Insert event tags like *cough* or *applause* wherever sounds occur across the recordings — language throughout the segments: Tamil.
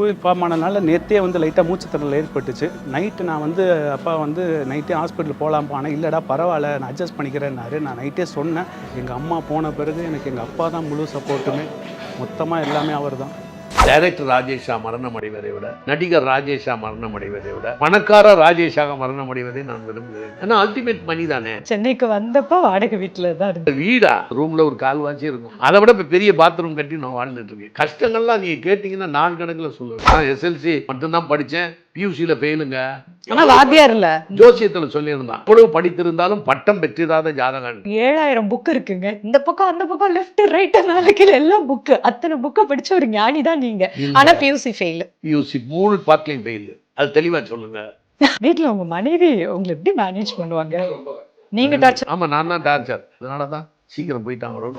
டூ வீல் நேற்றே வந்து லைட்டாக மூச்சுத்திறல் ஏற்பட்டுச்சு. நைட்டு நான் வந்து அப்பா வந்து நைட்டே ஹாஸ்பிட்டல் போகலாம் ஆனால் இல்லைடா பரவாயில்ல நான் அட்ஜஸ்ட் பண்ணிக்கிறேன்னாரு. நான் நைட்டே சொன்னேன். எங்கள் அம்மா போன பிறகு எனக்கு எங்கள் அப்பா தான் முழு சப்போர்ட்டுமே மொத்தமாக எல்லாமே அவர் தான் டைரக்டர் ராஜேஷா மரணம் அடைவதை விட நடிகர் ராஜேஷா மரணம் அடைவதை விட பணக்கார ராஜேஷாக மரணம் அடைவதை நான் விரும்புகிறேன். ஏன்னா அல்டிமேட் மணி தானே. சென்னைக்கு வந்தப்போ வாடகை வீட்டில் தான் இருந்தேன். வீடா ரூம்ல ஒரு கால்வாசி இருக்கும். அதை விட இப்போ பெரிய பாத்ரூம் கட்டி நான் வாழ்ந்துட்டு இருக்கேன். கஷ்டங்கள்லாம் நீங்க கேட்டீங்கன்னா நான் கணக்கில் சொல்லுவேன். நான் எஸ்எல்சி மட்டும்தான் படித்தேன் பியூசியில் ஃபெயிலுங்க வாத்தியார் இல்ல. ஜோசியத்தில் சொல்லியிருந்தான். அவ்வளவு படித்திருந்தாலும் பட்டம் பெற்றிராத ஜாதகன். ஏழாயிரம் புக் இருக்குங்க. இந்த பக்கம் அந்த பக்கம் லெஃப்ட் ரைட் நாளைக்கு எல்லாம் புக்கு அத்தனை புக்கை படிச்ச ஒரு ஞானி தான் நீங்க. ஆனா பியூசி ஃபெயில் பியூசி மூணு பார்ட்லையும் ஃபெயில் அது தெளிவா சொல்லுங்க. வீட்ல உங்க மனைவி உங்களை எப்படி மேனேஜ் பண்ணுவாங்க? நீங்க டார்ச்சர் ஆமா நான் தான் டார்ச்சர் அதனால தான் சீக்கிரம் போயிட்டாங்களோ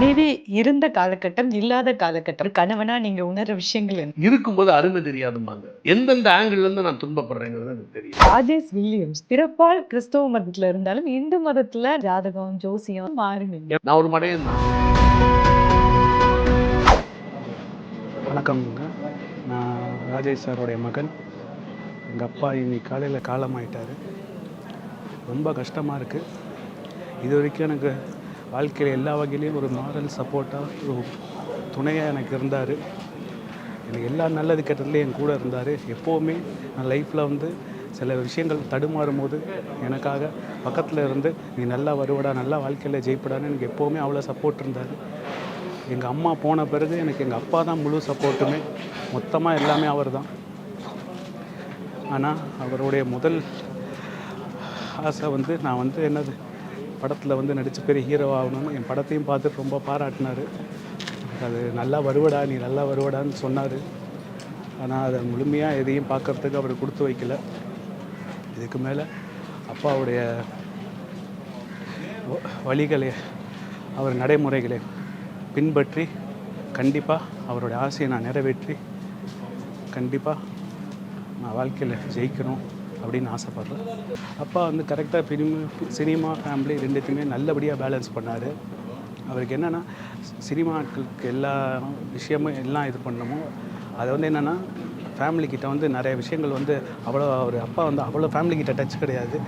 மனைவி இருந்த காலகட்டம் இல்லாத காலகட்டம் கணவனா நீங்க உணர்ற விஷயங்கள் என்ன? இருக்கும்போது அருமை தெரியாதும்பாங்க. எந்தெந்த ஆங்கிள் இருந்து நான் துன்பப்படுறேங்கிறது எனக்கு தெரியும் ராஜேஷ் வில்லியம்ஸ் பிறப்பால் கிறிஸ்தவ மதத்துல இருந்தாலும் இந்து மதத்துல ஜாதகம் ஜோசியம் மாறுனீங்க நான் ஒரு மடையன் தான். வணக்கம்ங்க நான் ராஜேஷ் சாரோடைய மகன். எங்கள் அப்பா இன்னைக்கு காலையில் காலமாயிட்டார். ரொம்ப கஷ்டமாக இருக்குது இது வரைக்கும் எனக்கு வாழ்க்கையில் எல்லா வகையிலையும் ஒரு மாரல் சப்போர்ட்டாக ஒரு துணையாக எனக்கு இருந்தார். எனக்கு எல்லா நல்லது கெட்டதுலேயும் என் கூட இருந்தார். எப்போவுமே நான் லைஃப்பில் வந்து சில விஷயங்கள் தடுமாறும் போது எனக்காக பக்கத்தில் இருந்து நீ நல்லா வருவடா நல்லா வாழ்க்கையில் ஜெயிப்படான்னு எனக்கு எப்போவுமே அவ்வளோ சப்போர்ட் இருந்தார். எங்கள் அம்மா போன பிறகு எனக்கு எங்கள் அப்பா தான் முழு சப்போர்ட்டுமே மொத்தமாக எல்லாமே அவர் தான். ஆனால் அவருடைய முதல் ஆசை வந்து நான் வந்து என்னது படத்தில் வந்து நடித்து பெரிய ஹீரோ ஆகணும்னு என் படத்தையும் பார்த்துட்டு ரொம்ப பாராட்டினார். அது நல்லா வருவடா நீ நல்லா வருவடான்னு சொன்னார். ஆனால் அதை முழுமையாக எதையும் பார்க்கறதுக்கு அவர் கொடுத்து வைக்கல. இதுக்கு மேலே அப்பாவுடைய வழிகளை அவர் நடைமுறைகளை பின்பற்றி கண்டிப்பாக அவருடைய ஆசையை நான் நிறைவேற்றி கண்டிப்பாக நான் வாழ்க்கையில் ஜெயிக்கணும். அப்படின்னு ஆசைப்பட்றேன். அப்பா வந்து கரெக்டாக பினிம சினிமா ஃபேமிலி ரெண்டுத்தையுமே நல்லபடியாக பேலன்ஸ் பண்ணார். அவருக்கு என்னென்னா சினிமாக்களுக்கு எல்லா விஷயமும் எல்லாம் இது பண்ணமோ அதை வந்து என்னென்னா ஃபேமிலிக்கிட்ட வந்து நிறைய விஷயங்கள் வந்து அவ்வளோ அவர் அப்பா வந்து அவ்வளோ ஃபேமிலிக்கிட்ட டச் கிடையாது.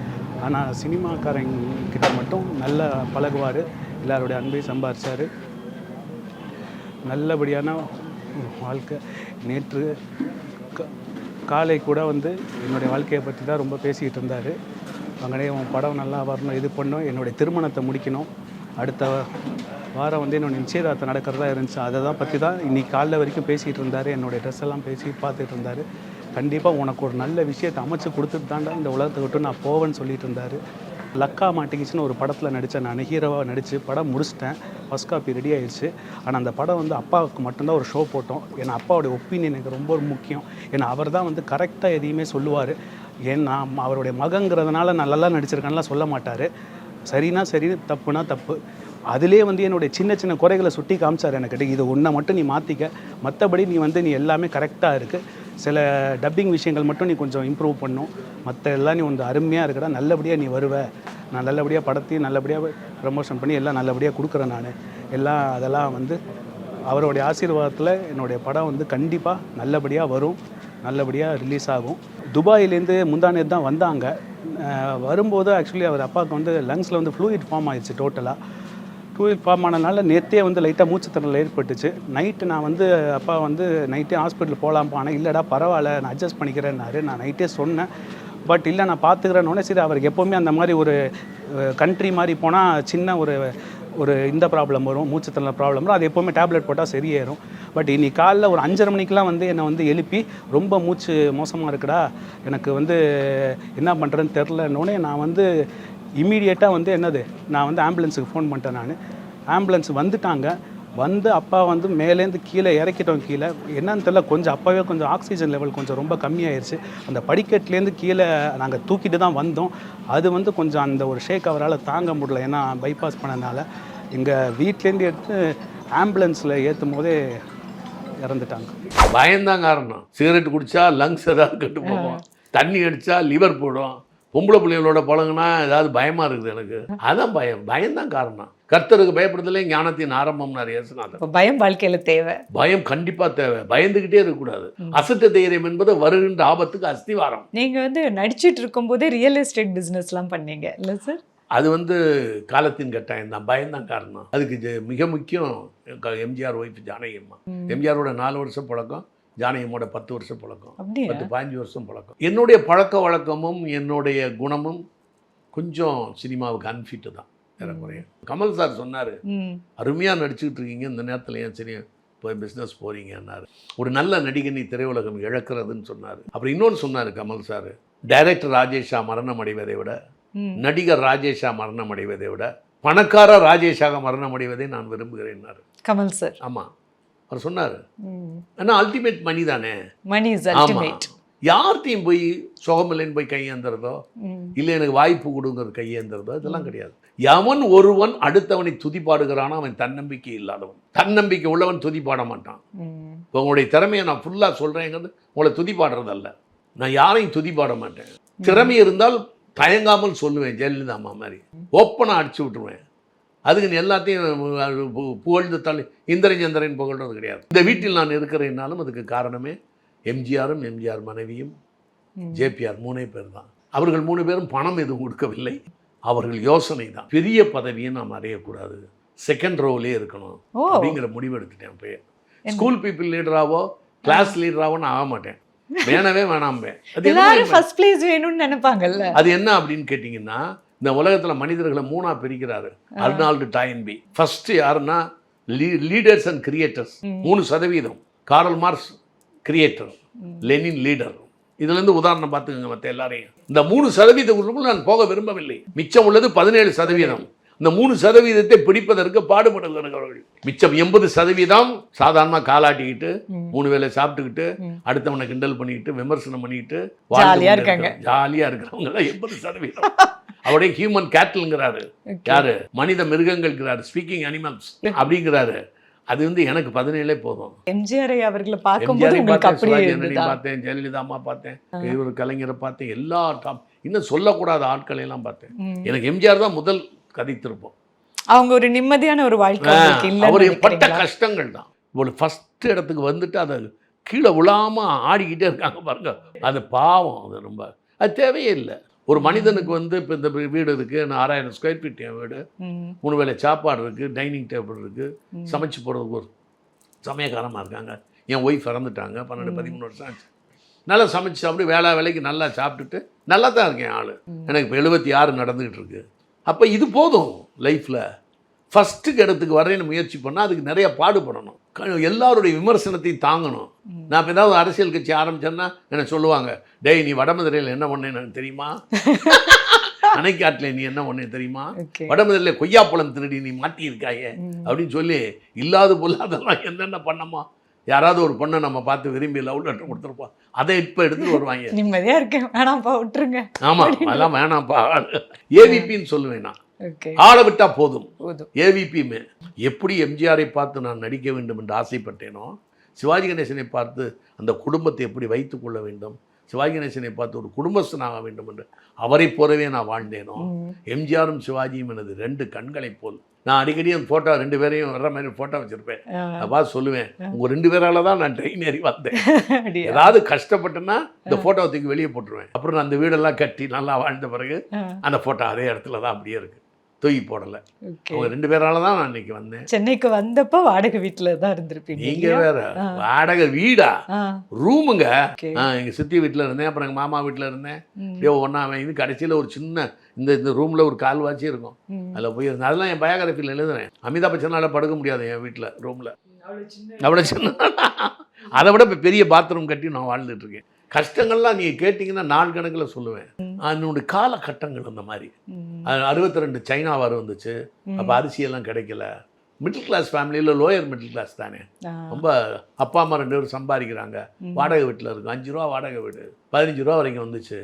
ஆனால் சினிமாக்காரங்கிட்ட மட்டும் நல்லா பழகுவார். எல்லாருடைய அன்பையும் சம்பாரிச்சார். நல்லபடியான வாழ்க்கை. நேற்று க- காலை கூட வந்து என்னுடைய வாழ்க்கையை பற்றி தான் ரொம்ப பேசிக்கிட்டு இருந்தார். அங்கனே உன் படம் நல்லா வரணும் இது பண்ணும் என்னுடைய திருமணத்தை முடிக்கணும். அடுத்த வாரம் வந்து என்னோட நிச்சயதார்த்தம் நடக்கிறதா இருந்துச்சு. அதை தான் பற்றி தான் இன்னைக்கு காலைல வரைக்கும் பேசிகிட்டு இருந்தார். என்னுடைய ட்ரெஸ் எல்லாம் பேசி பார்த்துட்டு இருந்தார். கண்டிப்பாக உனக்கு ஒரு நல்ல விஷயத்தை அமைச்சு கொடுத்துட்டு தாண்டா இந்த உலகத்தை விட்டு நான் போவேன்னு சொல்லிட்டு இருந்தார். லக்கா மாட்டிக்கிச்சுன்னு ஒரு படத்தில் நடித்தேன் நான் ஹீரோவாக நடித்து படம் முடிச்சிட்டேன். ஃபஸ்ட் காப்பி ரெடி ஆயிடுச்சு. ஆனால் அந்த படம் வந்து அப்பாவுக்கு மட்டும்தான் ஒரு ஷோ போட்டோம். ஏன்னா அப்பாவுடைய ஒப்பீனியன் எனக்கு ரொம்ப முக்கியம். ஏன்னா அவர் தான் வந்து கரெக்டாக எதையுமே சொல்லுவார். ஏன்னா அவருடைய மகங்கிறதுனால நான் நல்லா நடிச்சிருக்கேன்லாம் சொல்ல மாட்டார். சரினா சரி தப்புனா தப்பு. அதிலே வந்து என்னுடைய சின்ன சின்ன குறைகளை சுட்டி காமிச்சார் எனக்கு. இது ஒன்றை மட்டும் நீ மாற்றிக்க மற்றபடி நீ வந்து நீ எல்லாமே கரெக்டாக இருக்குது சில டப்பிங் விஷயங்கள் மட்டும் நீ கொஞ்சம் இம்ப்ரூவ் பண்ணும். மற்ற எல்லாம் நீ வந்து அருமையாக இருக்கடா நல்லபடியாக நீ வருவ. நான் நல்லபடியாக படத்தையும் நல்லபடியாக ப்ரமோஷன் பண்ணி எல்லாம் நல்லபடியாக கொடுக்குறேன் நான். எல்லாம் அதெல்லாம் வந்து அவருடைய ஆசீர்வாதத்தில் என்னுடைய படம் வந்து கண்டிப்பாக நல்லபடியாக வரும். நல்லபடியாக ரிலீஸ் ஆகும். துபாயிலேருந்து முந்தானேர் தான் வந்தாங்க. வரும்போது ஆக்சுவலி அவர் அப்பாவுக்கு வந்து லங்ஸில் வந்து ஃப்ளூயிட் ஃபார்ம் ஆயிடுச்சு டோட்டலாக டூ ஃபார்ம் ஆனதுனால நேற்றே வந்து லைட்டாக மூச்சுத்திறல் ஏற்பட்டுச்சு. நைட்டு நான் வந்து அப்பா வந்து நைட்டே ஹாஸ்பிட்டல் போகலாம் போனேன். இல்லைடா பரவாயில்ல நான் அட்ஜஸ்ட் பண்ணிக்கிறேன்னாரு. நான் நைட்டே சொன்னேன். பட் இல்லை நான் பார்த்துக்கிறேன்னொடனே சரி அவருக்கு எப்போவுமே அந்த மாதிரி ஒரு கண்ட்ரி மாதிரி போனால் சின்ன ஒரு ஒரு இந்த ப்ராப்ளம் வரும் மூச்சுத்திறல் ப்ராப்ளம் வரும். அது எப்போவுமே டேப்லெட் போட்டால் சரியாயிரும் பட் இன்னைக்கு காலைல ஒரு அஞ்சரை மணிக்கெலாம் வந்து என்னை வந்து எழுப்பி ரொம்ப மூச்சு மோசமாக இருக்குடா எனக்கு வந்து என்ன பண்ணுறேன்னு தெரிலன்னொடனே நான் வந்து இம்மீடியட்டாக வந்து என்னது? நான் வந்து ஆம்புலன்ஸுக்கு ஃபோன் பண்ணிட்டேன் நான். ஆம்புலன்ஸ் வந்துட்டாங்க. வந்து அப்பா வந்து மேலேருந்து கீழே இறக்கிட்டோம் கீழே. என்னன்னு தெரியல கொஞ்சம் அப்போவே கொஞ்சம் ஆக்சிஜன் லெவல் கொஞ்சம் ரொம்ப கம்மியாயிருச்சு. அந்த படிக்கட்டுலேருந்து கீழே நாங்கள் தூக்கிட்டு தான் வந்தோம். அது வந்து கொஞ்சம் அந்த ஒரு ஷேக் அவரால் தாங்க முடியல. ஏன்னா பைபாஸ் பண்ணனால. எங்கள் வீட்லேருந்து எடுத்து ஆம்புலன்ஸில் ஏற்றும் போதே இறந்துட்டாங்க. பயம்தான் காரணம் சிகரெட் குடிச்சா லங்ஸ் ஏதாவது கெட்டு போகும். தண்ணி அடிச்சா லிவர் போடும் பொம்பளை பிள்ளைகளோட பழகுனா ஏதாவது பயமா இருக்குது எனக்கு. அதான் பயம். பயம்தான் காரணம். கர்த்தருக்கு பயப்படுதலே ஞானத்தின் ஆரம்பம்னாரு இயேசுநாதர். பயம் வாழ்க்கையில தேவை. பயம் கண்டிப்பா தேவை. பயந்துகிட்டே இருக்கக்கூடாது. அசட்ட தைரியம் என்பது வருகின்ற ஆபத்துக்கு அஸ்திவாரம். நீங்க வந்து நடிச்சிட்டு இருக்கும்போதே ரியல் எஸ்டேட் பிசினஸ் எல்லாம் பண்ணீங்க. இல்ல சார் அது வந்து காலத்தின் கட்டாயம் தான் பயம்தான் காரணம். அதுக்கு மிக முக்கியம். எம்ஜிஆர் ஒய்ஃப் ஜானகி அம்மா. எம்ஜிஆரோட நாலு வருஷம் பழக்கம். ஜானகியம்மோட பத்து வருஷம் பழக்கம் பத்து பதினஞ்சு வருஷம் பழக்கம். என்னுடைய பழக்க வழக்கமும் என்னுடைய குணமும் கொஞ்சம் சினிமாவுக்கு அன்ஃபிட்டு தான் ஏறக்குறைய கமல் சார் சொன்னார் ம். அருமையாக நடிச்சுக்கிட்டு இருக்கீங்க இந்த நேரத்தில் ஏன் சரி போய் பிஸ்னஸ் போறீங்கன்னாரு. ஒரு நல்ல நடிகனை திரையுலகம் இழக்கிறதுன்னு சொன்னார். அப்புறம் இன்னொன்று சொன்னார் கமல் சார் டைரக்டர் ராஜேஷா மரணம் அடைவதை விட நடிகர் ராஜேஷா மரணம் அடைவதை விட பணக்கார ராஜேஷாக மரணம் அடைவதை நான் விரும்புகிறேன்னாரு. கமல் சார். ஆமாம் அவர் சொன்னார். ஆனால் அல்டிமேட் மணி தானே. மணி இஸ் அல்டிமேட் யார்கிட்டையும் போய் சுகமில்லைன்னு போய் கையேந்துறதோ இல்லை எனக்கு வாய்ப்பு கொடுங்கிறது கையேந்துறதோ இதெல்லாம் கிடையாது. எவன் ஒருவன் அடுத்தவனை துதிப்பாடுகிறானோ அவன் தன்னம்பிக்கை இல்லாதவன். தன்னம்பிக்கை உள்ளவன் துதிப்பாட மாட்டான். இப்போ உங்களுடைய திறமையை நான் ஃபுல்லாக சொல்கிறேங்கிறது உங்களை துதிப்பாடுறதல்ல. நான் யாரையும் துதிப்பாட மாட்டேன். திறமை இருந்தால் தயங்காமல் சொல்லுவேன் ஜெயலலிதா அம்மா மாதிரி. ஓப்பனாக அடிச்சு விட்டுருவேன். அதுக்கு எல்லாத்தையும் புகழ்ந்து தள்ளி இந்திரன் சந்திரன் புகழ்றது கிடையாது. இந்த வீட்டில் நான் இருக்கிறேன்னாலும் அதுக்கு காரணமே எம்ஜிஆரும் எம்ஜிஆர் மனைவியும் ஜேபிஆர் மூணே பேர் தான். அவர்கள் மூணு பேரும் பணம் எதுவும் கொடுக்கவில்லை. அவர்கள் யோசனை தான். பெரிய பதவியை நாம் அடையக்கூடாது. செகண்ட் ரோவிலே இருக்கணும் அப்படிங்கிற முடிவு எடுத்துட்டேன் போய் ஸ்கூல் பீப்புள் லீடராவோ கிளாஸ் லீடராவோ நான் ஆக மாட்டேன். வேணவே வேணாம்பேன் அது என்ன அப்படின்னு கேட்டிங்கன்னா இந்த உலகத்தில் மனிதர்களை மூணா பிரிக்கிறாரு. Arnold Toynbee. ஃபர்ஸ்ட் யாருன்னா லீடர்ஸ் அண்ட் கிரியேட்டர்ஸ் மூணு சதவீதம். Karl Marx creator Lenin leader. இதுல இருந்து உதாரணம் பார்த்துக்கோங்க மற்ற எல்லாரையும். இந்த மூணு சதவீதத்துக்குள்ள நான் போக விரும்பவில்லை. மிச்சம் உள்ளது பதினேழு சதவீதம். இந்த மூணு சதவீதத்தை பிடிப்பதற்கு பாடுபடுகிறவர்கள் மிச்சம் எண்பது சதவீதம் சாதாரணமாக காலாட்டிக்கிட்டு மூணு வேளை சாப்பிட்டுக்கிட்டு அடுத்தவனை கிண்டல் பண்ணிக்கிட்டு விமர்சனம் பண்ணிக்கிட்டு ஜாலியா இருக்காங்க. ஜாலியா இருக்கிறவங்க எண்பது சதவீதம். *laughs* அவருடைய ஹியூமன் கேட்டல்ங்கிறாரு யாரு? மனித மிருகங்கள்ங்கிறாரு. ஸ்பீக்கிங் அனிமல்ஸ் அப்படிங்கிறாரு. அது வந்து எனக்கு பதினேழே போதும். எம்ஜிஆர் அவர்களை பார்த்தேன் பார்த்தேன் ஜெயலலிதா அம்மா பார்த்தேன் இவர் கலைஞரை பார்த்தேன் எல்லா டாப் இன்னும் சொல்லக்கூடாத ஆட்களை எல்லாம் பார்த்தேன். எனக்கு எம்ஜிஆர் தான் முதல் கதித்திருப்போம். அவங்க ஒரு நிம்மதியான ஒரு வாழ்க்கை அவர் பட்ட? கஷ்டங்கள் தான். ஒரு ஃபர்ஸ்ட் இடத்துக்கு வந்துட்டு அதை கீழே விழாம ஆடிக்கிட்டே இருக்காங்க பாருங்க. அது பாவம் அது ரொம்ப அது தேவையே இல்லை. ஒரு மனிதனுக்கு வந்து இப்போ இந்த வீடு இருக்கு நான் ஆறாயிரம் ஸ்கொயர் ஃபீட் என் வீடு. மூணு வேளை சாப்பாடு இருக்கு டைனிங் டேபிள் இருக்கு ம். சமைச்சு போகிறதுக்கு ஒரு சமயக்காரமாக இருக்காங்க. என் ஒய்ஃப் இறந்துட்டாங்க பன்னெண்டு பதிமூணு வருஷம் ஆச்சு. நல்லா சமைச்சு சாப்பிட்டு வேளா வேலைக்கு நல்லா சாப்பிட்டுட்டு நல்லா தான் இருக்கேன் ஆள். எனக்கு இப்போ எழுபத்தி ஆறு நடந்துக்கிட்டு இருக்கு. அப்போ இது போதும் லைஃப்பில் ஃபஸ்ட்டுக்கு இடத்துக்கு வரேன்னு முயற்சி பண்ணால் அதுக்கு நிறைய பாடுபடணும். எல்லாருடைய விமர்சனத்தையும் தாங்கணும். நான் இப்போ ஏதாவது அரசியல் கட்சி ஆரம்பிச்சேன்னா என்ன சொல்லுவாங்க டேய் நீ வடமதுரையில் என்ன பண்ணேன்னு எனக்கு தெரியுமா? *laughs* அணைக்காட்டில் நீ என்ன பண்ணே தெரியுமா. வடமதுரையில் கொய்யாப்பழம் திருடி நீ மாட்டியிருக்காயே அப்படின்னு சொல்லி இல்லாத பொல்லாதெல்லாம் என்னென்ன பண்ணமா யாராவது ஒரு பொண்ணை நம்ம பார்த்து விரும்பி லவ் லெட்டர் கொடுத்துருப்போம் அதை இப்போ எடுத்துட்டு வருவாங்க. நிம்மதியா இருக்கேன். வேணாம்ப்பா விட்டுருங்க. ஆமா அதெல்லாம் வேணாம்ப்பா. ஏவிபின்னு சொல்லுவேன் நான். ஆளை விட்டா போதும். ஏவிபிமே எப்படி எம்ஜிஆரை பார்த்து நான் நடிக்க வேண்டும் என்று ஆசைப்பட்டேனோ சிவாஜி கணேசனை பார்த்து அந்த குடும்பத்தை எப்படி வைத்துக் கொள்ள வேண்டும் சிவாஜி கணேசனை பார்த்து ஒரு குடும்பஸ்தனாக வேண்டும் என்று அவரை போலவே நான் வாழ்ந்தேனோ. எம்ஜிஆரும் சிவாஜியும் எனது ரெண்டு கண்களைப் போல். நான் அடிக்கடி அந்த ஃபோட்டோ ரெண்டு பேரையும் வர்ற மாதிரி ஃபோட்டோ வச்சிருப்பேன். அப்பா சொல்லுவேன் உங்க ரெண்டு பேரால தான் நான் ட்ரெயின் ஏறி வந்தேன்? *laughs* ஏதாவது கஷ்டப்பட்டேன்னா இந்த ஃபோட்டோவை தூக்கி வெளியே போட்டுருவேன். அப்புறம் நான் அந்த வீடெல்லாம் கட்டி நல்லா வாழ்ந்த பிறகு அந்த ஃபோட்டோ அதே இடத்துல தான் அப்படியே இருக்கு. தூக்கி போடலை. அவங்க ரெண்டு பேரால தான் நான் இன்னைக்கு வந்தேன். சென்னைக்கு வந்தப்ப வாடகை வீட்டுல தான் இருந்திருப்பீங்க நீங்க இல்லையா? வேற. வாடகை வீடா? ரூமுங்க. okay. ஆ, எங்க சித்தி வீட்டில் இருந்தேன் அப்புறம் எங்க மாமா வீட்டில் இருந்தேன். அப்படியே ஒன்றா இது கடைசியில் ஒரு சின்ன இந்த இந்த ரூமில் ஒரு கால்வாச்சி இருக்கும். அதில் போய் இருந்தேன். அதெல்லாம் என் பயோகிராஃபியில் எழுதுறேன். அமிதாப் பச்சனால் படுக்க முடியாது என் வீட்டில் ரூமில். அவ்வளோ சின்ன *laughs* அதை விட இப்போ பெரிய பாத்ரூம் கட்டி நான் வாழ்ந்துட்டு இருக்கேன். கஷ்டங்கள்லாம் நீங்கள் கேட்டிங்கன்னா நாள் கணக்கில் சொல்லுவேன். என்னுடைய காலகட்டங்கள் அந்த மாதிரி. அறுபத்தி ரெண்டு சைனா வர வந்துச்சு. அப்போ அரிசியெல்லாம் கிடைக்கல. மிடில் கிளாஸ் ஃபேமிலியில் லோயர் மிடில் கிளாஸ் தானே. ரொம்ப அப்பா அம்மா ரெண்டு பேரும் சம்பாதிக்கிறாங்க. வாடகை வீட்டில் இருக்கும் அஞ்சு ரூபா வாடகை வீடு. பதினஞ்சு ரூபா வரைக்கும் வந்துச்சு.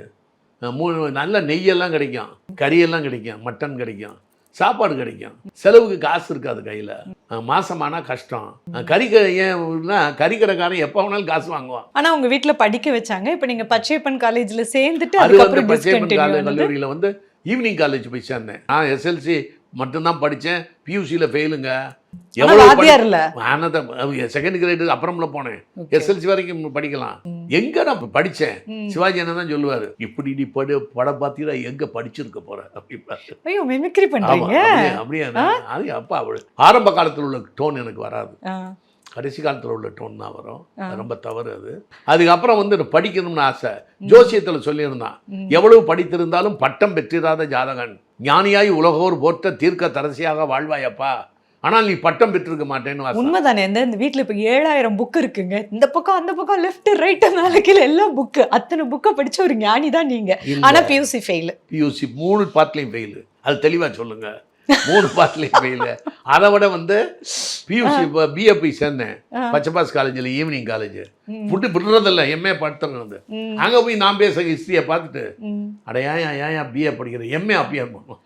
மூணு நல்ல நெய்யெல்லாம் கிடைக்கும். கறியெல்லாம் கிடைக்கும். மட்டன் கிடைக்கும். சாப்பாடு கிடைக்கும். செலவுக்கு காசு இருக்காது கையில். மாசமானா கஷ்டம். கறிக்கடை ஏன்னா கறிக்கடைக்காரன் எப்போ வேணாலும் காசு வாங்குவான். ஆனா உங்க வீட்ல படிக்க வச்சாங்க. இப்ப நீங்க பச்சையப்பன் காலேஜ்ல சேர்ந்துட்டு அதுக்கப்புறம் பச்சையப்பன் கல்லூரியில் வந்து ஈவினிங் காலேஜ் போய் சேர்ந்தேன். நான் எஸ்எல்சி மட்டும்தான் படித்தேன் பியூசியில் ஃபெயிலுங்க செகண்ட் கிரேடு அப்புறம்ல போனேன். எஸ்எல்சி வரைக்கும் படிக்கலாம். எங்க நான் படிச்சேன். சிவாஜி என்ன தான் சொல்லுவாரு இப்படி நீ படு படம் பார்த்தீங்கன்னா எங்க படிச்சிருக்க போற? பண்றீங்க. அப்படியே அது அப்பா அவள் ஆரம்ப காலத்தில் உள்ள டோன் எனக்கு வராது. கடைசி காலத்தில் உள்ள டோன் தான் வரும். ரொம்ப தவறு அது. அதுக்கப்புறம் வந்து படிக்கணும்னு ஆசை. ஜோசியத்தில் சொல்லியிருந்தான். எவ்வளவு படித்திருந்தாலும் பட்டம் பெற்றிராத ஜாதகன். ஞானியாய் உலகோர் போற்ற தீர்க்க தரசியாக வாழ்வாயப்பா. ஆனால் நீ பட்டம் பெற்றிருக்க மாட்டேன்னு. உண்மைதானே இந்த இந்த வீட்ல இப்ப ஏழாயிரம் புக் இருக்குங்க. இந்த பக்கம் அந்த பக்கம் லெஃப்ட் ரைட் மேல கீழே எல்லாம் புக் அத்தனை புக்கை படிச்ச ஒரு ஞானி தான் நீங்க. இல்ல. ஆனா பியூசி ஃபெயில் பியூசி மூணு பார்ட்லையும் ஃபெயிலு அது தெளிவாக சொல்லுங்க. மூணு பார்ட்லையும் ஃபெயிலு அதை விட வந்து பியூசி பிஏ போய் சேர்ந்தேன். பச்சைபாஸ் காலேஜில் ஈவினிங் காலேஜ் விட்டு விடுறதில்ல எம்ஏ படுத்துறது அங்கே போய் நான் பேச ஹிஸ்ட்ரியை பார்த்துட்டு அட ஏன் ஏன் பிஏ படிக்கிறேன் எம்ஏ அப்படியே பண்ணுவோம்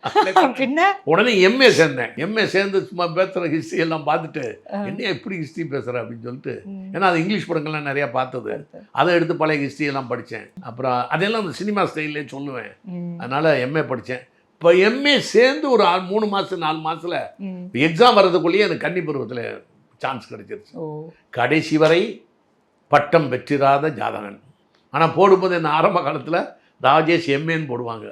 *laughs* உடனே எம்ஏ சேர்ந்தேன். எம்ஏ சேர்ந்து சும்மா பேசுகிற ஹிஸ்ட்ரி எல்லாம் பார்த்துட்டு என்ன எப்படி ஹிஸ்ட்ரி பேசுகிற அப்படின்னு சொல்லிட்டு ஏன்னா அது இங்கிலீஷ் படங்கள்லாம் நிறையா பார்த்தது. அதை எடுத்து பழைய ஹிஸ்ட்ரி எல்லாம் படித்தேன். அப்புறம் அதெல்லாம் அந்த சினிமா ஸ்டைல்லே சொல்லுவேன். அதனால் எம்ஏ படித்தேன். இப்போ எம்ஏ சேர்ந்து ஒரு மூணு மாதம் நாலு மாதத்தில். எக்ஸாம் வர்றதுக்குள்ளேயே எனக்கு கன்னி பருவத்தில் சான்ஸ் கிடைச்சிருச்சு. கடைசி வரை பட்டம் பெற்றிராத ஜாதகன். ஆனால் போடும்போது என்ன ஆரம்ப காலத்தில் ராஜேஷ் எம்ஏன்னு போடுவாங்க.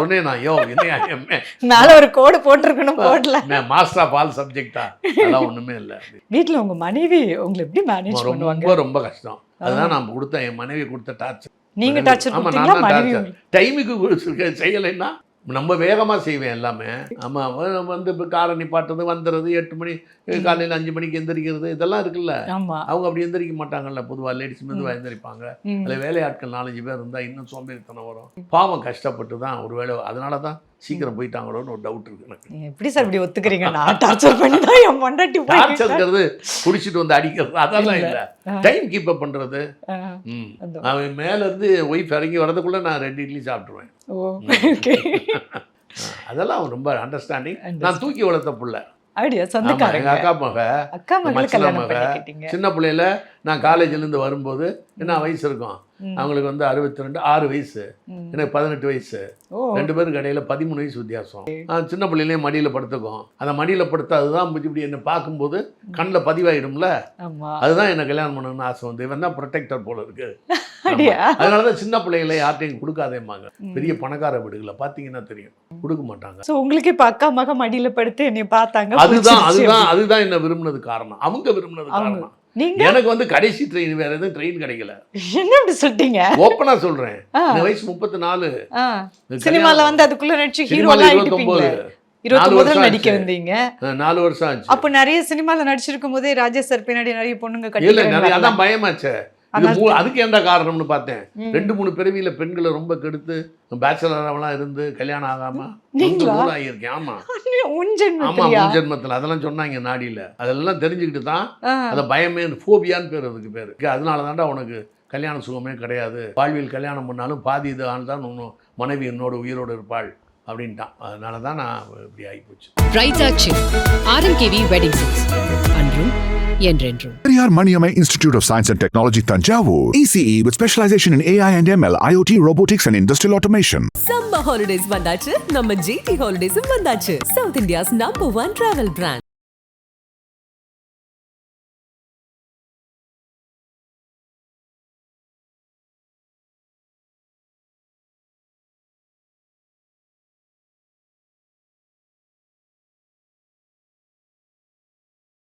சொன்னேன் நான் யோ என்னையா எம்ஏ மேல ஒரு கோடு போட்டிருக்கணும் போடல. மாஸ்டர் ஆஃப் ஆல் சப்ஜெக்டா அதெல்லாம் ஒன்றுமே இல்லை. வீட்ல உங்க மனைவி உங்களை எப்படி மேனேஜ் பண்ணுவாங்க ரொம்ப ரொம்ப கஷ்டம். அதுதான் நான் கொடுத்த என் மனைவி கொடுத்த டார்ச்சர் நீங்க டார்ச்சர் ஆமா கொடுத்தீங்களா நான் டார்ச்சர் டைமுக்கு செய்யலைன்னா நம்ம வேகமாக செய்வேன் எல்லாமே. ஆமாம் வந்து இப்போ காரை நிப்பாட்டுறது வந்துடுறது எட்டு மணி காலையில் அஞ்சு மணிக்கு எந்திரிக்கிறது இதெல்லாம் இருக்குல்ல. அவங்க அப்படி எந்திரிக்க மாட்டாங்கல்ல பொதுவாக லேடிஸ் மெதுவாக எந்திரிப்பாங்க. அதில் வேலையாட்கள் நாலஞ்சு பேர் இருந்தால் இன்னும் சோம்பேறித்தனம் வரும். பாவம் கஷ்டப்பட்டு தான் ஒரு வேலை அதனால தான் சீக்கிரம் போயிட்டாங்களோன்னு ஒரு டவுட் இருக்கு எனக்கு. எப்படி சார் இப்படி ஒத்துக்கிறீங்க? நான் டார்ச்சர் பண்ணி தான் என் பொண்டாட்டி டார்ச்சர்ங்கிறது குடிச்சிட்டு வந்து அடிக்கிறது. அதெல்லாம் இல்லை. டைம் கீப் அப் பண்ணுறது அவன் மேலேருந்து ஒய்ஃப் இறங்கி வரதுக்குள்ளே நான் ரெண்டு இட்லி சாப்பிட்ருவேன் அதெல்லாம் ரொம்ப அண்டர்ஸ்டாண்டிங். நான் தூக்கி வளர்த்த புள்ள. அக்கா மக. அக்கா மக, சின்ன பிள்ளையில நான் காலேஜ்ல இருந்து வரும்போது என்ன வயசு இருக்கும். அவங்களுக்கு வந்து அறுபத்தி ரெண்டு ஆறு வயசு. எனக்கு பதினெட்டு வயசு. ரெண்டு பேருக்கு இடையில பதிமூணு வயசு வித்தியாசம். சின்ன பிள்ளையிலேயே மடியில் படுத்துக்கும். அந்த மடியில் படுத்து அதுதான் இப்படி என்னை பார்க்கும்போது கண்ணில் பதிவாயிடும்ல? அதுதான் என்ன கல்யாணம் பண்ணணும்னு ஆசை வந்து. இவன் தான் ப்ரொடெக்டர் போல இருக்கு. அதனால தான் சின்ன பிள்ளைகளை யார்ட்டையும் கொடுக்காதேம்பாங்க. பெரிய பணக்கார வீடுகளை பார்த்தீங்கன்னா தெரியும். கொடுக்க மாட்டாங்க. சோ உங்களுக்கு இப்ப அக்கா மக மடியில படுத்து என்னை பார்த்தாங்க. அதுதான் அதுதான் அதுதான் என்ன விரும்பினது காரணம். அவங்க விரும்பினது. காரணம். நீங்க? எனக்கு வந்து கடைசி ட்ரெயின் வேற எதுவும் ட்ரெயின் கிடைக்கல. என்ன இப்படி சொல்லிட்டீங்க? ஓப்பனா சொல்றேன். இந்த வயசு முப்பத்தி நாலு. சினிமால வந்து அதுக்குள்ள நடிச்சு ஹீரோ இருபத்தி முதல்ல நடிக்க. வந்தீங்க. நாலு வருஷம் ஆச்சு. அப்ப நிறைய சினிமால நடிச்சிருக்கும் போதே ராஜேஷ் சார் பின்னாடி நிறைய பொண்ணுங்க கட்டி அதான் பயமாச்சே. அதுக்கு என்ன காரணம்னு பார்த்தேன். ரெண்டு மூணு பிறவியில பெண்களை ரொம்ப கெடுத்து பேச்சுலராவெல்லாம் இருந்து கல்யாணம் ஆகாம ஆகியிருக்கேன் ஆமா. *laughs* உன் ஜென்மத்திலயா? முன் ஜென்மத்துல. அதெல்லாம் சொன்னாங்க நாடியில. அதெல்லாம் தெரிஞ்சுக்கிட்டு தான். அதை பயமே ஃபோபியான்னு பேர் அதுக்கு பேர். அதனால தான்டா உனக்கு கல்யாண சுகமே கிடையாது. வாழ்வில் கல்யாணம் பண்ணாலும் பாதி இது ஆள் தான் மனைவி என்னோட உயிரோடு இருப்பாள். அப்படின்ட்டான் அதனால தான் நான் இப்படி ஆகிப்போச்சு பிரைட்டாச்சி ஆர்எம்கேவி வெட்டிங் சில்க்ஸ் அன்றும் என்றென்றும் Periyar Maniamai Institute of Science and Technology Tanjavur. ECE with specialization in AI and ML, IoT, robotics and industrial automation. Summer holidays வந்தாச்சு நம்ம ஜிடி ஹாலிடேஸும் வந்தாச்சு south India's number one travel brand